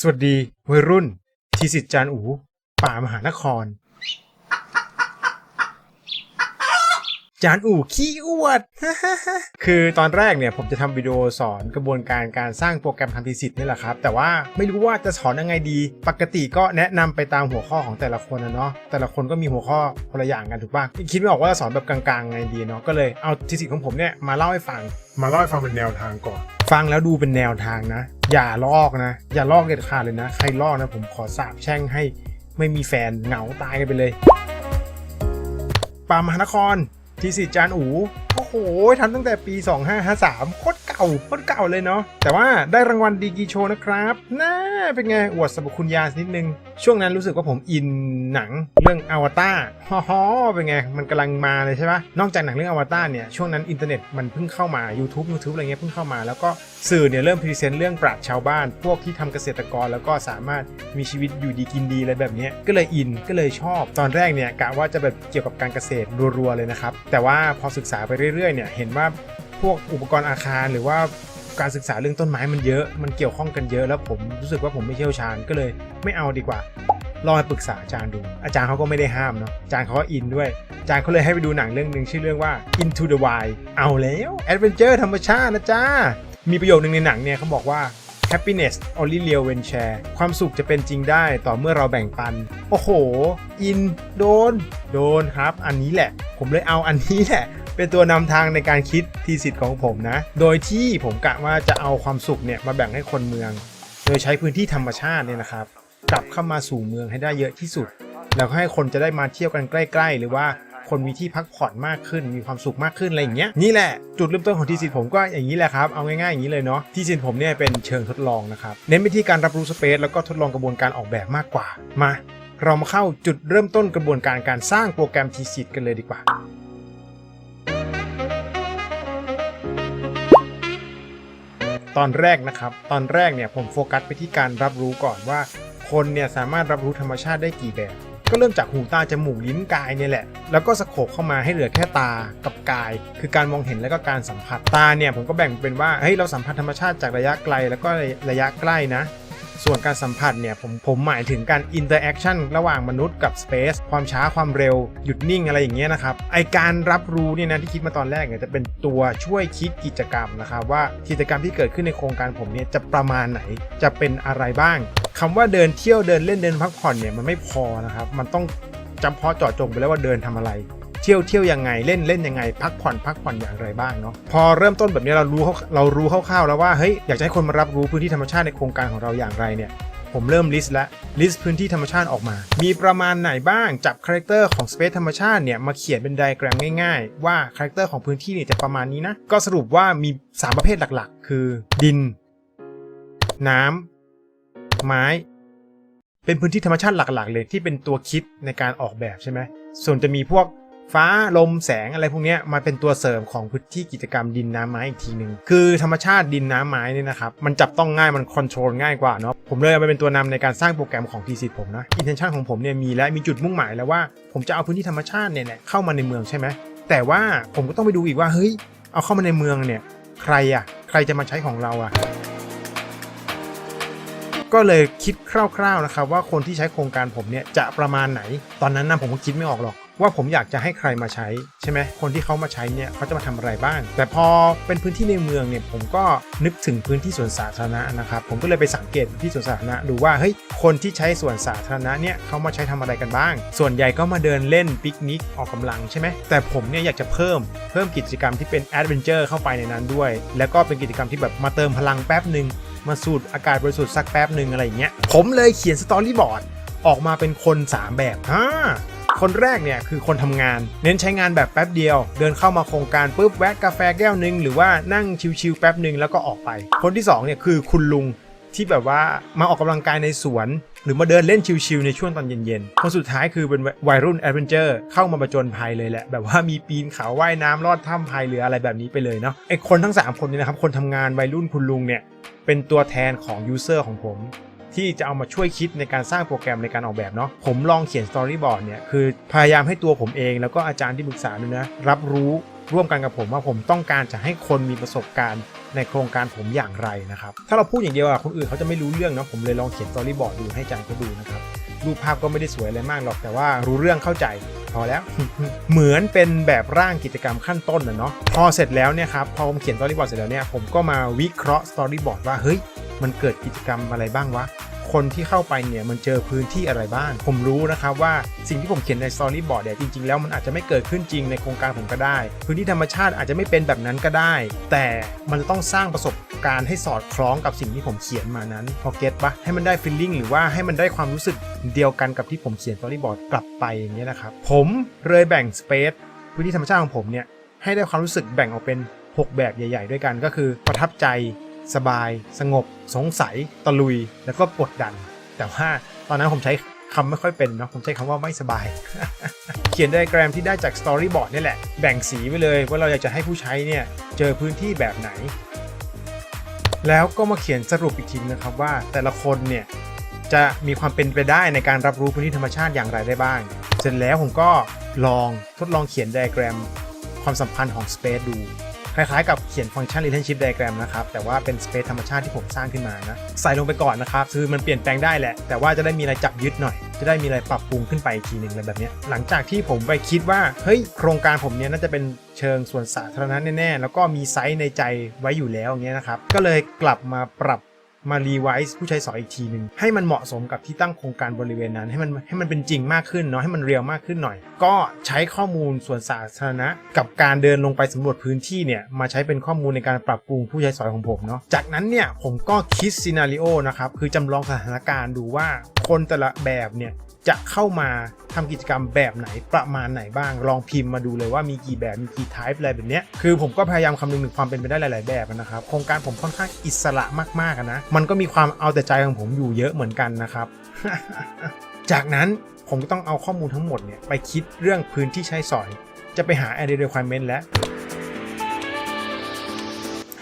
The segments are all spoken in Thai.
สวัสดีวัยรุ่น ทีสิทธิ์จานอู ป่ามหานคร จานอู่ขี้อวด คือตอนแรกเนี่ยผมจะทำวิดีโอสอนกระบวนการการสร้างโปรแกรมทำทีสิทธิ์นี่แหละครับ แต่ว่าไม่รู้ว่าจะสอนยังไงดี ปกติก็แนะนำไปตามหัวข้อของแต่ละคนนะเนาะ แต่ละคนก็มีหัวข้อคนละอย่างกันถูกป่ะคิดไม่ออกว่าจะสอนแบบกลางๆไงดีเนาะ ก็เลยเอาทีสิทธิ์ของผมเนี่ยมาเล่าให้ฟัง มาเล่าให้ฟังเป็นแนวทางก่อน ฟังแล้วดูเป็นแนวทางนะ อย่าลอกนะ อย่าลอกเด็ดขาดเลยนะ ใครลอกนะผมขอสาบแช่งให้ไม่มีแฟนเหงาตายกันไปเลยปามหานคร ทีสิจานอูโอ้โหทำตั้งแต่ปี 2553โคตร ก่าโคตรเก่าเลยเนาะแต่ว่าได้รางวัลดีกีโชว์นะครับน่าเป็นไงอวดสรรพคุณยานิดนึง ช่วงนั้นรู้สึกว่าผมอินหนังเรื่องอวตารฮอฮอเป็นไง มันกำลังมาเลยใช่ปะนอกจากหนังเรื่องอวตารเนี่ยช่วงนั้นอินเทอร์เน็ตมันเพิ่งเข้ามา YouTube YouTube อะไรเงี้ยเพิ่งเข้ามาแล้วก็สื่อเนี่ยเริ่มพรีเซนต์เรื่องปราชญ์ชาวบ้าน พวกที่ทำเกษตรกรแล้วก็สามารถมีชีวิตอยู่ดีกินดีอะไรแบบนี้ก็เลยอินก็เลยชอบ ตอนแรกเนี่ยกะว่าจะแบบเกี่ยวกับการเกษตรรัวๆเลยนะครับแต่ว่าพอศึกษาไปเรื่อยๆเนี่ยเห็นว่า พวกอุปกรณ์อาคารหรือว่าการศึกษาเรื่องต้นไม้มันเยอะ มันเกี่ยวข้องกันเยอะแล้วผมรู้สึกว่าผมไม่เชี่ยวชาญก็เลยไม่เอาดีกว่าลองไปปรึกษาอาจารย์ดู อาจารย์เขาก็ไม่ได้ห้ามเนาะอาจารย์เขาก็อินด้วย อาจารย์เขาเลยให้ไปดูหนังเรื่องหนึ่งชื่อเรื่องว่า Into the Wild เอาแล้ว Adventure ธรรมชาตินะจ้า มีประโยคนึงในหนังเนี่ยเขาบอกว่า happiness only real when share ความสุขจะเป็นจริงได้ต่อเมื่อเราแบ่งปัน โอ้โห อิน โดน โดนครับ อันนี้แหละ ผมเลยเอาอันนี้แหละ เป็นตัวนำทางในการคิดทีสิทธิ์ของผมนะ โดยที่ผมกะว่าจะเอาความสุขเนี่ยมาแบ่งให้คนเมือง โดยใช้พื้นที่ธรรมชาติเนี่ยนะครับ กลับเข้ามาสู่เมืองให้ได้เยอะที่สุด แล้วให้คนจะได้มาเที่ยวกันใกล้ ๆ หรือว่าคนมีที่พักผ่อนมากขึ้นมีความสุขมากขึ้นอะไรอย่างเงี้ยนี่แหละจุดเริ่มต้นของทีสิทธิ์ผมก็อย่างนี้แหละครับเอาง่ายๆอย่างนี้เลยเนาะทีสิทธิ์ผมเนี่ยเป็นเชิงทดลองนะครับเน้นไปที่การรับรู้สเปซแล้วก็ทดลองกระบวนการออกแบบมากกว่ามา เรามาเข้าจุดเริ่มต้นกระบวนการการสร้างโปรแกรมทีสิทธิ์กันเลยดีกว่า ตอนแรกนะครับ ตอนแรกเนี่ยผมโฟกัสไปที่การรับรู้ก่อนว่า คนเนี่ยสามารถรับรู้ธรรมชาติได้กี่แบบ ก็เริ่มจากหูตาจมูกลิ้นกายเนี่ยแหละ แล้วก็สโคบเข้ามาให้เหลือแค่ตากับกาย คือการมองเห็นแล้วก็การสัมผัสตาเนี่ยผมก็แบ่งเป็นว่าเฮ้ยเราสัมผัสธรรมชาติจากระยะไกลแล้วก็ระยะใกล้นะ ส่วนการสัมผัสเนี่ยผมผมหมายถึงการอินเตอร์แอคชั่นระหว่างมนุษย์กับสเปซความช้าความเร็ว หยุดนิ่งอะไรอย่างเงี้ยนะครับ ไอการรับรู้เนี่ยนะที่คิดมาตอนแรกเนี่ยจะเป็นตัวช่วยคิดกิจกรรมนะครับว่ากิจกรรมที่เกิดขึ้นในโครงการผมเนี่ยจะประมาณไหนจะเป็นอะไรบ้างคำว่าเดินเที่ยวเดินเล่นเดินพักผ่อนเนี่ยมันไม่พอนะครับมันต้องจำเพาะเจาะจงไปแล้วว่าเดินทำอะไร เที่ยวเที่ยวยังไงเล่นเล่นยังไง พักผ่อนพักผ่อนอย่างไรบ้างเนาะพอเริ่มต้นแบบนี้เรารู้เขาเรารู้คร่าวๆแล้วว่าเฮ้ยอยากจะให้คนมารับรู้พื้นที่ธรรมชาติในโครงการของเราอย่างไรเนี่ยผมเริ่มลิสต์แล้วลิสต์พื้นที่ธรรมชาติออกมา มีประมาณไหนบ้าง จับคาแรคเตอร์ของสเปซธรรมชาติเนี่ย มาเขียนเป็นไดแกรมง่ายๆ ว่าคาแรคเตอร์ของพื้นที่เนี่ยจะประมาณนี้นะ ก็สรุปว่ามี 3 ประเภทหลักๆ คือ ดิน น้ำ ไม้ เป็นพื้นที่ธรรมชาติหลักๆ เลยที่เป็นตัวคิดในการออกแบบใช่ไหมส่วนจะมีพวก ฟ้าลมแสงอะไรพวกนี้มาเป็นตัวเสริมของพื้นที่กิจกรรมดินน้ำไม้อีกทีหนึ่งคือธรรมชาติดินน้ำไม้นี่นะครับ มันจับต้องง่ายมันคอนโทรลง่ายกว่าเนาะผมเลยเอาไปเป็นตัวนำในการสร้างโปรแกรมของ t ีซีผมนะอินเทนชันของผมเนี่ยมีและมีจุดมุ่งหมายแล้วว่าผมจะเอาพื้นที่ธรรมชาติเนี่ยเข้ามาในเมืองใช่ไหมแต่ว่าผมก็ต้องไปดูอีกว่าเฮ้ยเอาเข้ามาในเมืองเนี่ยใครอะใครจะมาใช้ของเราอะก็เลยคิดคร่าวๆนะครับว่าคนที่ใช้โครงการผมเนี่ยจะประมาณไหน ตอนนั้นนะผมก็คิดไม่ออกหรอก ว่าผมอยากจะให้ใครมาใช้ใช่ไหมคนที่เขามาใช้เนี่ยเขาจะมาทำอะไรบ้าง แต่พอเป็นพื้นที่ในเมืองเนี่ยผมก็นึกถึงพื้นที่สวนสาธารณะนะครับผมก็เลยไปสังเกตพื้นที่สวนสาธารณะดูว่าเฮ้ยคนที่ใช้สวนสาธารณะเนี่ยเขามาใช้ทำอะไรกันบ้าง ส่วนใหญ่ก็มาเดินเล่นปิกนิกออกกำลังใช่ไหมแต่ผมเนี่ยอยากจะเพิ่มเพิ่มกิจกรรมที่เป็นแอดเวนเจอร์เข้าไปในนั้นด้วย แล้วก็เป็นกิจกรรมที่แบบมาเติมพลังแป๊บหนึ่งมาสูดอากาศบริสุทธิ์สักแป๊บหนึ่งอะไรอย่างเงี้ยผมเลยเขียนสตอรี่บอร์ดออกมาเป็นคน 3 แบบฮ่า คนแรกเนี่ยคือคนทำงาน เน้นใช้งานแบบแป๊บเดียว เดินเข้ามาโครงการปุ๊บแวะกาแฟแก้วหนึ่งหรือว่านั่งชิวๆแป๊บหนึ่งแล้วก็ออกไป คนที่2เนี่ยคือคุณลุงที่แบบว่ามาออกกำลังกายในสวนหรือมาเดินเล่นชิวๆในช่วงตอนเย็นๆ คนสุดท้ายคือเป็นวัยรุ่นแอดเวนเจอร์เข้ามาประจนภัยเลยแหละ แบบว่ามีปีนเขาว่ายน้ำลอดถ้ำพายเรืออะไรแบบนี้ไปเลยเนาะ ไอคนทั้ง 3 คนนี้นะครับ คนทำงานวัยรุ่นคุณลุงเนี่ย เป็นตัวแทนของยูเซอร์ของผม ที่จะเอามาช่วยคิดในการสร้างโปรแกรมในการออกแบบเนาะผมลองเขียนสตอรี่บอร์ดเนี่ยคือพยายามให้ตัวผมเอง แล้วก็อาจารย์ที่ปรึกษาด้วยนะรับรู้ร่วมกันกับผมว่าผมต้องการจะให้คนมีประสบการณ์ในโครงการผมอย่างไรนะครับ ถ้าเราพูดอย่างเดียวอะคนอื่นเขาจะไม่รู้เรื่องเนาะผมเลยลองเขียนสตอรี่บอร์ดดูให้อาจารย์เขาดูนะครับรูปภาพก็ไม่ได้สวยอะไรมากหรอกแต่ว่ารู้เรื่องเข้าใจพอแล้ว เหมือนเป็นแบบร่างกิจกรรมขั้นต้นนะเนาะพอเสร็จแล้วเนี่ยครับพอผมเขียนสตอรี่บอร์ดเสร็จแล้วเนี่ยผมก็มาวิเคราะห์สตอรี่บอร์ดว่าเฮ้ย มันเกิดกิจกรรมอะไรบ้างวะ คนที่เข้าไปเนี่ยมันเจอพื้นที่อะไรบ้าง ผมรู้นะครับว่าสิ่งที่ผมเขียนในสตอรี่บอร์ดเนี่ยจริงๆแล้วมันอาจจะไม่เกิดขึ้นจริงในโครงการผมก็ได้ พื้นที่ธรรมชาติอาจจะไม่เป็นแบบนั้นก็ได้ แต่มันต้องสร้างประสบการณ์ให้สอดคล้องกับสิ่งที่ผมเขียนมานั้นพอเก็ตปะให้มันได้ฟีลลิ่งหรือว่าให้มันได้ความรู้สึกเดียวกันกับที่ผมเขียนสตอรี่บอร์ดกลับไปอย่างเงี้ยนะครับผมเลยแบ่งสเปซพื้นที่ธรรมชาติของผมเนี่ยให้ได้ความรู้สึกแบ่งออกเป็น 6 แบบใหญ่ ๆ ด้วยกันก็คือประทับใจ สบาย สงบ สงสัย ตะลุย แล้วก็กดดัน แต่ว่าตอนนั้นผมใช้คำไม่ค่อยเป็นเนาะผมใช้คำว่าไม่สบาย เขียนไดอะแกรมที่ได้จากสตอรี่บอร์ดนี่แหละ แบ่งสีไปเลยว่าเราอยากจะให้ผู้ใช้เนี่ย เจอพื้นที่แบบไหน แล้วก็มาเขียนสรุปอีกทีนะครับว่าแต่ละคนเนี่ย จะมีความเป็นไปได้ในการรับรู้พื้นที่ธรรมชาติอย่างไรได้บ้าง เสร็จแล้วผมก็ลองทดลองเขียนไดอะแกรมความสัมพันธ์ของ Space ดู คล้ายๆกับเขียนฟังก์ชัน relationship diagram นะครับ แต่ว่าเป็น Space ธรรมชาติที่ผมสร้างขึ้นมานะ ใส่ลงไปก่อนนะครับ คือมันเปลี่ยนแปลงได้แหละ แต่ว่าจะได้มีอะไรจับยึดหน่อย จะได้มีอะไรปรับปรุงขึ้นไปอีกทีหนึ่งอะไรแบบนี้ หลังจากที่ผมไปคิดว่า เฮ้ย โครงการผมเนี้ยน่าจะเป็นเชิงส่วนสาธารณะแน่ๆ แล้วก็มีไซส์ในใจไว้อยู่แล้วอย่างเงี้ยนะครับ ก็เลยกลับมาปรับ มารีไวซ์ผู้ใช้สอยอีกทีหนึ่งให้มันเหมาะสมกับที่ตั้งโครงการบริเวณนั้น ให้มันให้มันเป็นจริงมากขึ้นเนาะให้มันเรียลมากขึ้นหน่อย ก็ใช้ข้อมูลส่วนสาธารณะ กับการเดินลงไปสำรวจพื้นที่เนี่ยมาใช้เป็นข้อมูลในการปรับปรุงผู้ใช้สอยของผมเนาะจากนั้นเนี่ยผมก็คิดซีนารีโอนะครับคือจำลองสถานการณ์ดูว่าคนแต่ละแบบเนี่ย จะเข้ามาทำกิจกรรมแบบไหนประมาณไหนบ้าง ลองพิมพ์มาดูเลยว่ามีกี่แบบมีกี่ type อะไรแบบเนี้ยคือผมก็พยายามคำนึงถึงความเป็นไปได้หลาย ๆ แบบนะครับโครงการผมค่อนข้างอิสระมากๆนะมันก็มีความเอาแต่ใจของผมอยู่เยอะเหมือนกันนะครับ จากนั้นผมก็ต้องเอาข้อมูลทั้งหมดเนี่ยไปคิดเรื่องพื้นที่ใช้สอย จะไปหา area requirement แล้ว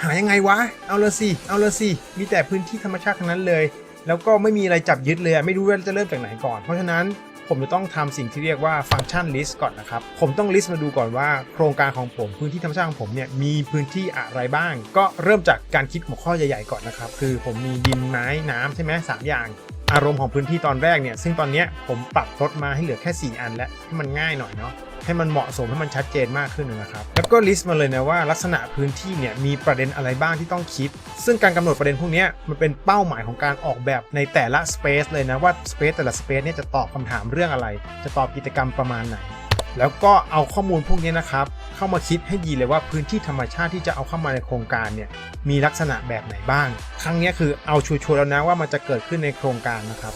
หายังไงวะ เอาเลยสิ เอาเลยสิ มีแต่พื้นที่ธรรมชาติทั้งนั้นเลย แล้วก็ไม่มีอะไรจับยึดเลยไม่รู้ว่าจะเริ่มจากไหนก่อน เพราะฉะนั้นผมจะต้องทำสิ่งที่เรียกว่าฟังก์ชันลิสต์ก่อนนะครับ ผมต้องลิสต์มาดูก่อนว่าโครงการของผมพื้นที่ธรรมชาติของผมเนี่ยมีพื้นที่อะไรบ้าง ก็เริ่มจากการคิดหัวข้อใหญ่ๆก่อนนะครับ คือผมมีดินไม้น้ำใช่ไหมสามอย่างอารมณ์ของพื้นที่ตอนแรกเนี่ยซึ่งตอนนี้ผมปรับลดมาให้เหลือแค่ 4 อันแล้วให้มันง่ายหน่อยเนาะ ให้มันเหมาะสมให้มันชัดเจนมากขึ้นนะครับ แล้วก็ลิสต์มาเลยนะว่าลักษณะพื้นที่เนี่ยมีประเด็นอะไรบ้างที่ต้องคิด ซึ่งการกำหนดประเด็นพวกนี้มันเป็นเป้าหมายของการออกแบบในแต่ละ Space เลยนะว่า Space แต่ละ Space เนี่ยจะตอบคำถามเรื่องอะไร จะตอบกิจกรรมประมาณไหนแล้วก็เอาข้อมูลพวกนี้นะครับ เข้ามาคิดให้ดีเลยว่าพื้นที่ธรรมชาติที่จะเอาเข้ามาในโครงการเนี่ยมีลักษณะแบบไหนบ้าง ครั้งนี้คือเอาชัวร์แล้วนะว่ามันจะเกิดขึ้นในโครงการนะครับ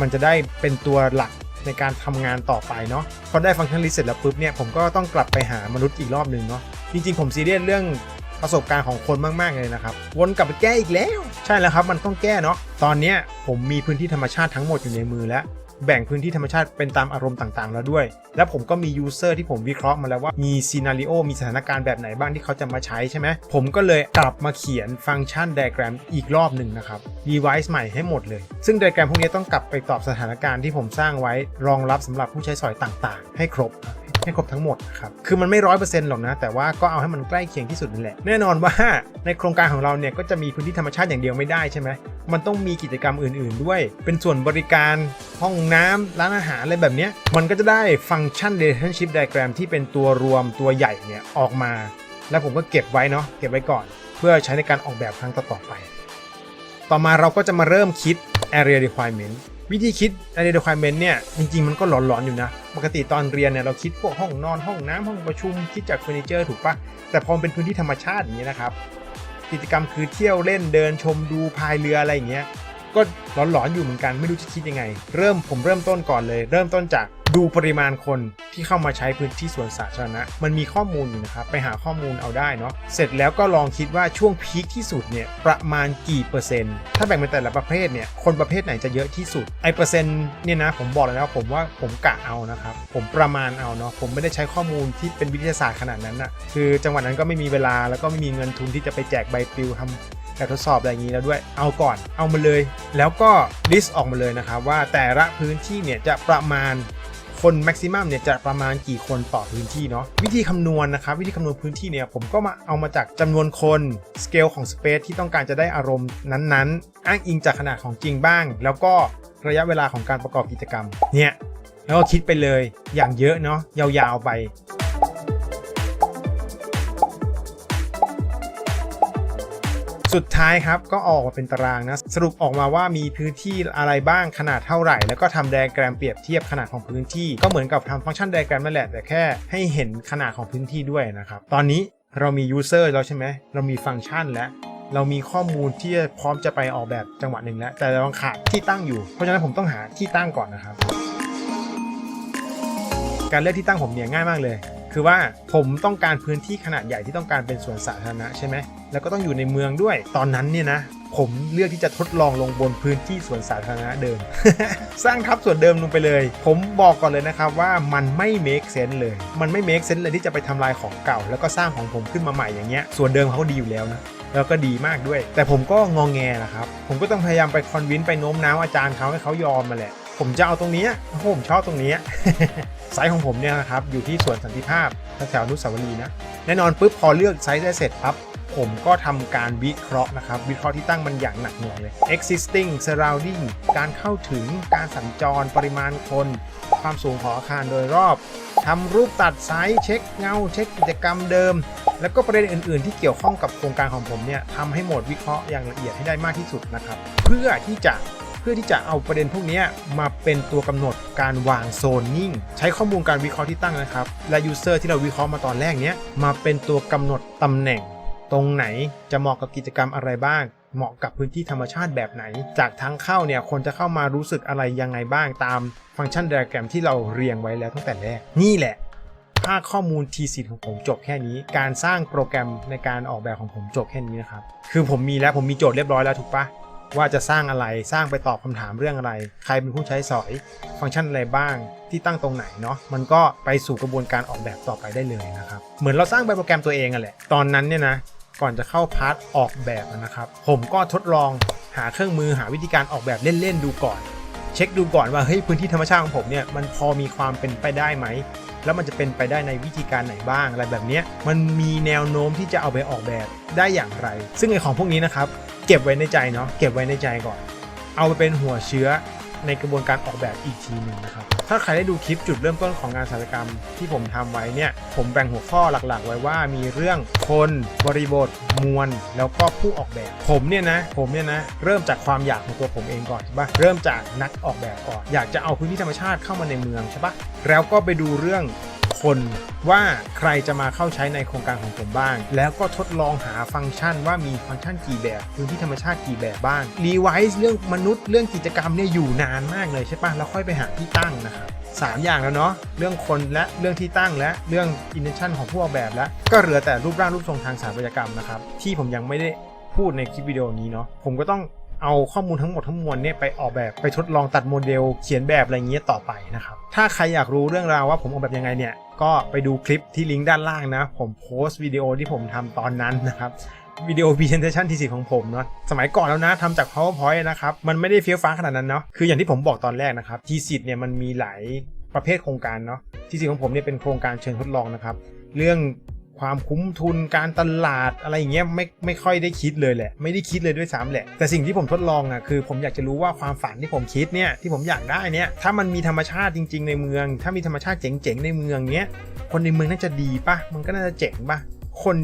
มันจะได้เป็นตัวหลัก ในการทำงานต่อไปเนาะพอได้ฟังก์ชันลิสเสร็จแล้วปุ๊บเนี่ยผมก็ต้องกลับไปหามนุษย์อีกรอบหนึ่งเนาะจริงๆ ผมซีเรียสเรื่องประสบการณ์ของคนมาก ๆ เลยนะครับ วนกลับไปแก้อีกแล้ว ใช่แล้วครับมันต้องแก้เนาะตอนนี้ผมมีพื้นที่ธรรมชาติทั้งหมดอยู่ในมือแล้ว แบ่งพื้นที่ธรรมชาติเป็นตามอารมณ์ต่างๆ แล้วด้วย และผมก็มียูเซอร์ที่ผมวิเคราะห์มาแล้วว่ามีซีนารีโอมีสถานการณ์แบบไหนบ้างที่เขาจะมาใช้ใช่ไหมผมก็เลยกลับมาเขียนฟังก์ชันไดอะแกรมอีกรอบหนึ่งนะครับรีไวซ์ใหม่ให้หมดเลย ซึ่งไดอะแกรมพวกนี้ต้องกลับไปตอบสถานการณ์ที่ผมสร้างไว้รองรับสำหรับผู้ใช้สอยต่างๆ ให้ครบ ให้ครบทั้งหมดนะครับ คือมันไม่ร้อยเปอร์เซ็นต์หรอกนะ แต่ว่าก็เอาให้มันใกล้เคียงที่สุดนั่นแหละ แน่นอนว่าในโครงการของเราเนี่ยก็จะมีพื้นที่ธรรมชาติอย่างเดียวไม่ได้ใช่ไหม มันต้องมีกิจกรรมอื่น ๆ ด้วย เป็นส่วนบริการ ห้องน้ำร้านอาหารอะไรแบบนี้ มันก็จะได้ฟังก์ชัน relationship diagram ที่เป็นตัวรวมตัวใหญ่เนี่ยออกมา แล้วผมก็เก็บไว้เนาะ เก็บไว้ก่อน เพื่อใช้ในการออกแบบครั้งต่อๆไป ต่อมาเราก็จะมาเริ่มคิด area requirement วิธีคิดใน requirement เนี่ยจริงๆมันก็หลอนๆอยู่นะ ปกติตอนเรียนเนี่ยเราคิดพวกห้องนอนห้องน้ำห้องประชุมคิดจากเฟอร์นิเจอร์ถูกปะแต่พอเป็นพื้นที่ธรรมชาติอย่างนี้ยนะครับ กิจกรรมคือเที่ยวเล่นเดินชมดูพายเรืออะไรอย่างเงี้ยก็หลอนๆอยู่เหมือนกันไม่รู้จะคิดยังไง เริ่มผมเริ่มต้นก่อนเลย เริ่มต้นจาก ดูปริมาณคนที่เข้ามาใช้พื้นที่สวนสาธารณะ มันมีข้อมูลอยู่นะครับ ไปหาข้อมูลเอาได้เนาะ เสร็จแล้วก็ลองคิดว่าช่วงพีคที่สุดเนี่ยประมาณกี่เปอร์เซ็นต์ ถ้าแบ่งเป็นแต่ละประเภทเนี่ย คนประเภทไหนจะเยอะที่สุด ไอเปอร์เซ็นต์เนี่ยนะผมบอกเลยนะผมว่าผมกะเอานะครับ ผมประมาณเอาเนาะ ผมไม่ได้ใช้ข้อมูลที่เป็นวิทยาศาสตร์ขนาดนั้นนะคือจังหวะนั้นก็ไม่มีเวลาแล้วก็ไม่มีเงินทุนที่จะไปแจกใบปลิวทำแบบทดสอบอะไรอย่างนี้แล้วด้วย เอาก่อน เอามาเลย แล้วก็ลิสต์ออกมาเลยนะครับว่าแต่ละพื้นที่เนี่ยจะประมาณ คนแม็กซิมัมเนี่ยจะประมาณกี่คนต่อพื้นที่เนาะวิธีคำนวณนะครับวิธีคำนวณพื้นที่เนี่ยผมก็มาเอามาจากจำนวนคนสเกลของสเปซที่ต้องการจะได้อารมณ์นั้นๆ อ้างอิงจากขนาดของจริงบ้าง แล้วก็ระยะเวลาของการประกอบกิจกรรมเนี่ยแล้วก็คิดไปเลยอย่างเยอะเนาะยาวๆไป สุดท้ายครับก็ออกมาเป็นตารางนะ สรุปออกมาว่ามีพื้นที่อะไรบ้างขนาดเท่าไหร่ แล้วก็ทำไดอะแกรมเปรียบเทียบขนาดของพื้นที่ ก็เหมือนกับทำฟังก์ชันไดอะแกรมนั่นแหละแต่แค่ให้เห็นขนาดของพื้นที่ด้วยนะครับตอนนี้เรามียูเซอร์แล้วใช่ไหมเรามีฟังก์ชันแล้วเรามีข้อมูลที่พร้อมจะไปออกแบบจังหวะหนึ่งแล้ว แต่เราขาดที่ตั้งอยู่ เพราะฉะนั้นผมต้องหาที่ตั้งก่อนนะครับ การเลือกที่ตั้งผมเนี่ยง่ายมากเลย คือว่าผมต้องการพื้นที่ขนาดใหญ่ที่ต้องการเป็นสวนสาธารณะใช่ไหม แล้วก็ต้องอยู่ในเมืองด้วย ตอนนั้นเนี่ยนะ ผมเลือกที่จะทดลองลงบนพื้นที่สวนสาธารณะเดิม สร้างทับส่วนเดิมลงไปเลย ผมบอกก่อนเลยนะครับว่ามันไม่ make sense เลย มันไม่ make sense เลยที่จะไปทำลายของเก่า แล้วก็สร้างของผมขึ้นมาใหม่อย่างเงี้ย ส่วนเดิมเขาก็ดีอยู่แล้วนะแล้วก็ดีมากด้วย แต่ผมก็งองแงนะครับ ผมก็ต้องพยายามไปคอนวินไปโน้มน้าวอาจารย์เขาให้เขายอมมาแหละ ผมจะเอาตรงนี้เพราะผมชอบตรงนี้ไซส์ของผมเนี่ยนะครับ อยู่ที่สวนสันติภาพแถวอนุสาวรีย์นะ แน่นอนปุ๊บพอเลือกไซส์ได้เสร็จปั๊บ ผมก็ทำการวิเคราะห์นะครับ วิเคราะห์ที่ตั้งมันอย่างหนักหน่วงเลย existing surrounding การเข้าถึงการสัญจรปริมาณคน ความสูงของอาคารโดยรอบทำรูปตัดไซส์เช็คเงา เช็คกิจกรรมเดิม แล้วก็ประเด็นอื่น ๆ ที่เกี่ยวข้องกับโครงการของผมเนี่ยทำให้โหมดวิเคราะห์อย่างละเอียดให้ได้มากที่สุดนะครับ เพื่อที่จะเพื่อที่จะเอาประเด็นพวกนี้มาเป็นตัวกำหนดการวางโซนนิ่ง ใช้ข้อมูลการวิเคราะห์ที่ตั้งนะครับ และยูเซอร์ที่เราวิเคราะห์มาตอนแรกเนี้ยมาเป็นตัวกำหนดตำแหน่ง ตรงไหนจะเหมาะกับกิจกรรมอะไรบ้าง เหมาะกับพื้นที่ธรรมชาติแบบไหน จากทางเข้าเนี่ยคนจะเข้ามารู้สึกอะไรยังไงบ้างตามฟังก์ชันไดอะแกรมที่เราเรียงไว้แล้วตั้งแต่แรก นี่แหละภาคข้อมูล t 4ของผมจบแค่นี้ การสร้างโปรแกรมในการออกแบบของผมจบแค่นี้นะครับ คือผมมีแล้วผมมีโจทย์เรียบร้อยแล้วถูกปะว่าจะสร้างอะไร สร้างไปตอบคำถามเรื่องอะไร ใครเป็นผู้ใช้สอย ฟังก์ชันอะไรบ้าง ที่ตั้งตรงไหนเนาะ มันก็ไปสู่กระบวนการออกแบบต่อไปได้เลยนะครับ เหมือนเราสร้างใบโปรแกรมตัวเองอะแหละ ตอนนั้นเนี่ยนะ ก่อนจะเข้าพาร์ทออกแบบนะครับ ผมก็ทดลองหาเครื่องมือหาวิธีการออกแบบเล่นๆดูก่อน เช็คดูก่อนว่าเฮ้ยพื้นที่ธรรมชาติของผมเนี่ยมันพอมีความเป็นไปได้ไหมแล้วมันจะเป็นไปได้ในวิธีการไหนบ้างอะไรแบบนี้มันมีแนวโน้มที่จะเอาไปออกแบบได้อย่างไร ซึ่งไอของพวกนี้นะครับ เก็บไว้ในใจเนาะเก็บไว้ในใจก่อน เอาไปเป็นหัวเชื้อ ในกระบวนการออกแบบอีกทีหนึ่งนะครับ ถ้าใครได้ดูคลิปจุดเริ่มต้นของงานศิลปกรรมที่ผมทำไว้เนี่ย ผมแบ่งหัวข้อหลักๆ ไว้ว่ามีเรื่องคนบริบท มวล แล้วก็ผู้ออกแบบ ผมเนี่ยนะ ผมเนี่ยนะ เริ่มจากความอยากของตัวผมเองก่อนใช่ปะเริ่มจากนักออกแบบก่อน อยากจะเอาพื้นที่ธรรมชาติเข้ามาในเมืองใช่ปะแล้วก็ไปดูเรื่อง คนว่าใครจะมาเข้าใช้ในโครงการของผมบ้าง แล้วก็ทดลองหาฟังก์ชันว่ามีฟังก์ชันกี่แบบพื้นที่ธรรมชาติกี่แบบบ้างรีไวซ์เรื่องมนุษย์เรื่องกิจกรรมเนี่ยอยู่นานมากเลยใช่ปะแล้วค่อยไปหาที่ตั้งนะครับสามอย่างแล้วเนาะเรื่องคนและเรื่องที่ตั้งและเรื่อง intention ของผู้ออกแบบและก็เหลือแต่รูปร่างรูปทรงทางสถาปัตยกรรมนะครับที่ผมยังไม่ได้พูดในคลิปวิดีโอนี้เนาะผมก็ต้อง เอาข้อมูลทั้งหมดทั้งมวลเนี่ยไปออกแบบไปทดลองตัดโมเดล เขียนแบบอะไรเงี้ยต่อไปนะครับ ถ้าใครอยากรู้เรื่องราวว่าผมออกแบบยังไงเนี่ย ก็ไปดูคลิปที่ลิงก์ด้านล่างนะ ผมโพสต์วิดีโอที่ผมทำตอนนั้นนะครับวิดีโอ presentation ทีสิของผมเนาะสมัยก่อนแล้วนะทำจาก powerpoint นะครับ มันไม่ได้เฟี้ยวฟ้าขนาดนั้นเนาะคืออย่างที่ผมบอกตอนแรกนะครับทีสิเนี่ยมันมีหลายประเภทโครงการเนาะทีสิของผมเนี่ยเป็นโครงการเชิงทดลองนะครับ เรื่อง ความคุ้มทุนการตลาดอะไรอย่างเงี้ยไม่ไม่ค่อยได้คิดเลยแหละ ไม่ได้คิดเลยด้วยซ้ำแหละ แต่สิ่งที่ผมทดลองอะคือผมอยากจะรู้ว่าความฝันที่ผมคิดเนี่ยที่ผมอยากได้เนี่ยถ้ามันมีธรรมชาติจริง ๆ ในเมือง ถ้ามีธรรมชาติเจ๋งๆในเมืองเนี้ยคนในเมืองน่าจะดีปะมันก็น่าจะเจ๋งปะคน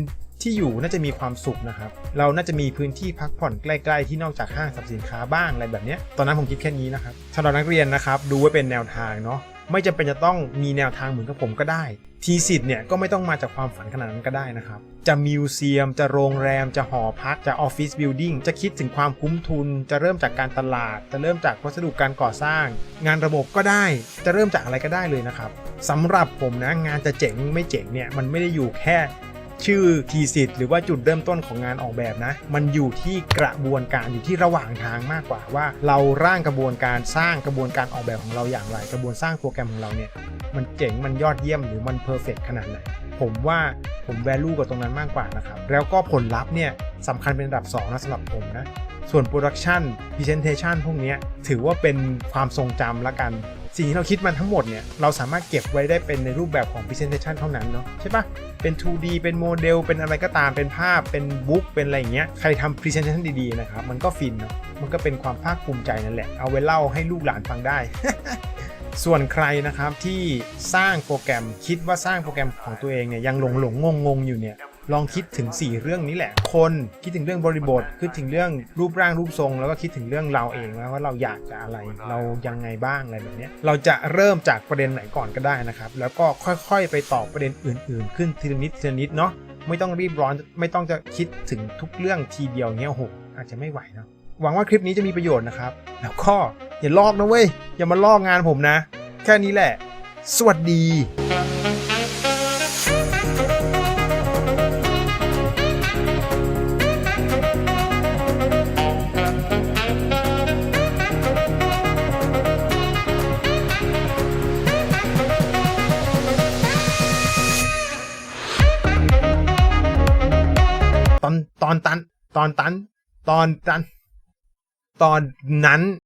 ที่อยู่น่าจะมีความสุขนะครับ เราน่าจะมีพื้นที่พักผ่อนใกล้ ๆ ที่นอกจากห้างสรรพสินค้าบ้างอะไรแบบเนี้ยตอนนั้นผมคิดแค่นี้นะครับสำหรับนักเรียนนะครับ ดูไว้เป็นแนวทางเนาะ ไม่จำเป็นจะต้องมีแนวทางเหมือนกับผมก็ได้ ทีสิทธิ์เนี่ยก็ไม่ต้องมาจากความฝันขนาดนั้นก็ได้นะครับ จะมิวเซียม จะโรงแรม จะหอพัก จะออฟฟิศบิลดิ่งจะคิดถึงความคุ้มทุน จะเริ่มจากการตลาด จะเริ่มจากวัสดุการก่อสร้าง งานระบบก็ได้ จะเริ่มจากอะไรก็ได้เลยนะครับสำหรับผมนะงานจะเจ๋งไม่เจ๋งเนี่ยมันไม่ได้อยู่แค่ ชื่อทีสิทธิ์หรือว่าจุดเริ่มต้นของงานออกแบบนะ มันอยู่ที่กระบวนการอยู่ที่ระหว่างทางมากกว่าว่า เราร่างกระบวนการสร้างกระบวนการออกแบบของเราอย่างไร กระบวนสร้างโปรแกรมของเราเนี่ยมันเจ๋งมันยอดเยี่ยมหรือมันเพอร์เฟกขนาดไหนผมว่าผมแวลูกับตรงนั้นมากกว่านะครับ แล้วก็ผลลัพธ์เนี่ยสำคัญเป็นอันดับ2นะสำหรับผมนะ ส่วนโปรดักชันพรีเซนเทชันพวกนี้ถือว่าเป็นความทรงจำละกัน สิ่งที่เราคิดมาทั้งหมดเนี่ย เราสามารถเก็บไว้ได้เป็นในรูปแบบของ Presentation เท่านั้นเนาะใช่ปะเป็น 2D เป็นโมเดล เป็นอะไรก็ตามเป็นภาพ เป็นบุ๊กเป็นอะไรอย่างเงี้ยใครทำ Presentation ดีๆนะครับ มันก็ฟินเนาะมันก็เป็นความภาคภูมิใจนั่นแหละ เอาไว้เล่าให้ลูกหลานฟังได้ส่วนใครนะครับที่สร้างโปรแกรมคิดว่าสร้างโปรแกรมของตัวเองเนี่ยยังหลงหลงงงงอยู่เนี่ย ลองคิดถึง 4 เรื่องนี้แหละ คนคิดถึงเรื่องบริบทคิดถึงเรื่องรูปร่างรูปทรง แล้วก็คิดถึงเรื่องเราเองนะว่าเราอยากจะอะไร เรายังไงบ้างอะไรแบบนี้เราจะเริ่มจากประเด็นไหนก่อนก็ได้นะครับแล้วก็ค่อยๆ ไปตอบประเด็นอื่น ๆ ขึ้นทีละนิดทีละนิดเนาะไม่ต้องรีบร้อนไม่ต้องจะคิดถึงทุกเรื่องทีเดียวเงี้ยโอ้โหอาจจะไม่ไหวเนาะหวังว่าคลิปนี้จะมีประโยชน์นะครับ แล้วก็อย่าลอกนะเว้ยอย่ามาลอกงานผมนะ แค่นี้แหละ สวัสดี ตอนตัน ตอนตัน ตอนนั้น